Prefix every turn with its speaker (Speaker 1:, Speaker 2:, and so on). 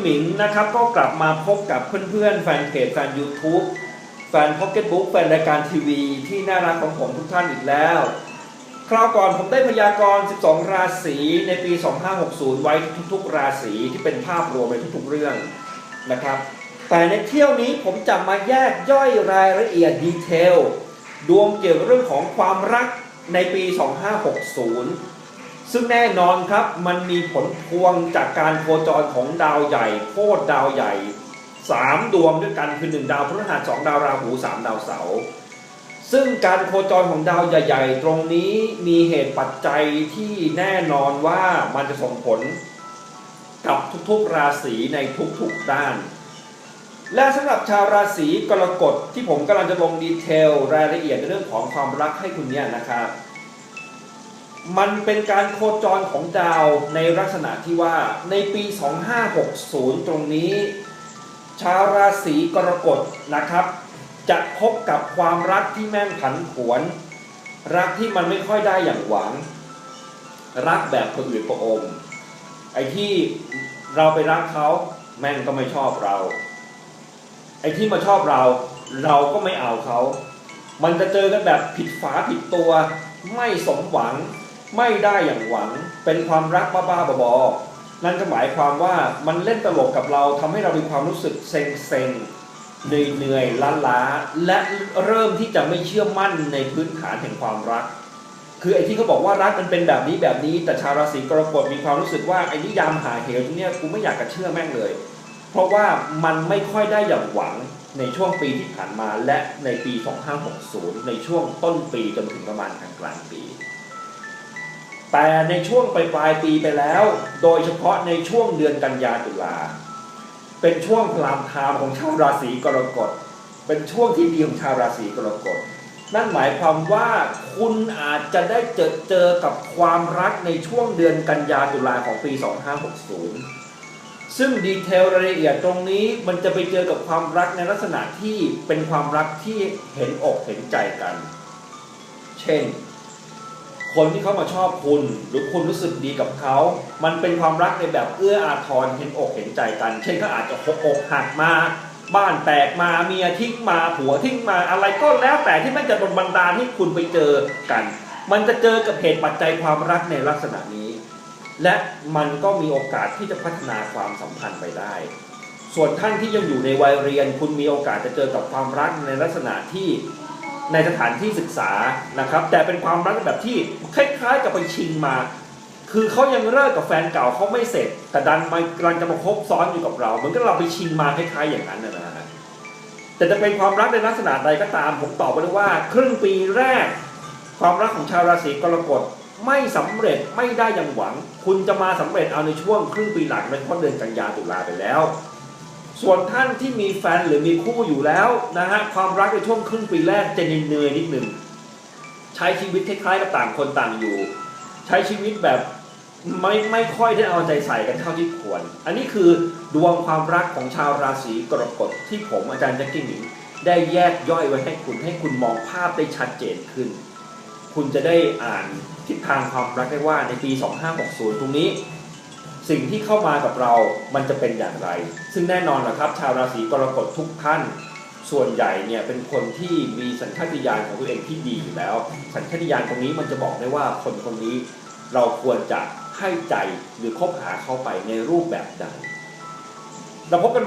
Speaker 1: หมิงนะครับ ก็กลับมาพบกับเพื่อนๆ แฟนเพจแฟน YouTube แฟน Pocket Book แฟนรายการทีวี ที่น่ารักของผมทุกท่านอีกแล้ว คราวก่อนผมได้พยากรณ์ 12 ราศีในปี 2560 ไว้ทุกๆ ราศีที่เป็นภาพรวมในทุกๆเรื่องนะครับ แต่ในเที่ยวนี้ผมจะมาแยกย่อยรายละเอียดดีเทลดวงเกี่ยวกับเรื่องของความรักในปี 2560 ซึ่งแน่นอนครับมันมีผลพวงจากการโคจรของดาวใหญ่โคตรดาวใหญ่ 3 ดวงด้วยกันคือ 1 ดาวพฤหัส2ดาวราหู 3 ดาวเสาร์ซึ่งการโคจรของดาวใหญ่ ๆ ตรงนี้มีเหตุปัจจัยที่แน่นอนว่ามันจะส่งผลกับทุกๆราศีในทุกๆด้าน และสำหรับชาวราศีกรกฎที่ผมกำลังจะลงดีเทลรายละเอียดในเรื่องของความรักให้คุณเนี่ยนะครับ มันเป็นการโคจรของดาวในลักษณะที่ว่าในปี 2560 ตรงนี้ ชาวราศีกรกฎนะครับ จะพบกับความรักที่แม่งผันผวน รักที่มันไม่ค่อยได้อย่างหวัง รักแบบคนอื่นประอมไอ้ที่เราไปรักเขาแม่งก็ไม่ชอบเรา ไอ้ที่มาชอบเรา เราก็ไม่เอาเขา มันจะเจอกันแบบผิดฝาผิดตัวไม่สมหวัง ไม่ได้อย่างหวังเป็นความรักบ้าๆบอๆนั่นก็หมายความว่ามันเล่นตลกกับเราทำให้เรามีความรู้สึกเซ็งเซ็งเหนื่อยเหนื่อยล้าๆและเริ่มที่จะไม่เชื่อมั่นในพื้นฐานแห่งความรัก คือไอ้ที่เขาบอกว่ารักมันเป็นแบบนี้แบบนี้ แต่ชาวราศีกรกฎมีความรู้สึกว่าไอ้นิยามหาเหวตรงเนี้ยกูไม่อยากจะเชื่อแม่งเลย เพราะว่ามันไม่ค่อยได้อย่างหวังในช่วงปีที่ผ่านมาและในปี 2560 ในช่วงต้นปีจนถึงประมาณกลางกลางปี แต่ในช่วงปลายปลายปีไปแล้ว โดยเฉพาะในช่วงเดือนกันยาตุลา เป็นช่วงพลามทามของชาวราศีกรกฎ เป็นช่วงที่ดีของชาวราศีกรกฎ นั่นหมายความว่าคุณอาจจะได้เจอเจอกับความรักในช่วงเดือนกันยาตุลาของปี 2560 ซึ่งดีเทลรายละเอียดตรงนี้มันจะไปเจอกับความรักในลักษณะที่เป็นความรักที่เห็นอกเห็นใจกัน เช่น คนที่เขามาชอบคุณ หรือคุณรู้สึกดีกับเขา มันเป็นความรักในแบบเอื้ออาทรเห็นอกเห็นใจกัน เช่นเขาอาจจะหกอกหักมา บ้านแตกมาเมียทิ้งมาผัวทิ้งมาอะไรก็แล้วแต่ที่มันจะโดนบันดาลให้คุณไปเจอกัน มันจะเจอกับเหตุปัจจัยความรักในลักษณะนี้ และมันก็มีโอกาสที่จะพัฒนาความสัมพันธ์ไปได้ ส่วนท่านที่ยังอยู่ในวัยเรียน คุณมีโอกาสจะเจอกับความรักในลักษณะที่ ในสถานที่ศึกษานะครับ แต่เป็นความรักแบบที่คล้ายๆกับไปชิงมา คือเขายังเลิกกับแฟนเก่าเขาไม่เสร็จ แต่ดันมากำลังจะมาคบซ้อนอยู่กับเราเหมือนกับเราไปชิงมาคล้ายๆอย่างนั้นนะฮะแต่จะเป็นความรักในลักษณะใดก็ตามผมตอบไปเลยว่า ครึ่งปีแรก ความรักของชาวราศีกรกฎไม่สำเร็จไม่ได้อย่างหวัง คุณจะมาสำเร็จเอาในช่วงครึ่งปีหลังเป็นเพราะเดือนกันยาตุลาไปแล้ว ส่วนท่านที่มีแฟนหรือมีคู่อยู่แล้วนะฮะความรักในช่วงครึ่งปีแรกจะเหนื่อยนิดหนึ่งใช้ชีวิตคล้ายๆกับต่างคนต่างอยู่ ใช้ชีวิตแบบไม่ไม่ค่อยได้เอาใจใส่กันเท่าที่ควร อันนี้คือดวงความรักของชาวราศีกรกฎที่ผมอาจารย์แจ็คกี้หมิงได้แยกย่อยไว้ให้คุณให้คุณมองภาพได้ชัดเจนขึ้น คุณจะได้อ่านทิศทางความรักได้ว่าในปี 2560 ตรงนี้ สิ่งที่เข้ามากับเรามันจะเป็นอย่างไร ซึ่งแน่นอนนะครับชาวราศีกรกฎทุกท่าน ส่วนใหญ่เนี่ยเป็นคนที่มีสัญชาตญาณของตัวเองที่ดีอยู่แล้ว สัญชาตญาณตรงนี้มันจะบอกได้ว่าคนคนนี้เราควรจะให้ใจหรือคบหาเข้าไปในรูปแบบใดเราพบกันใหม่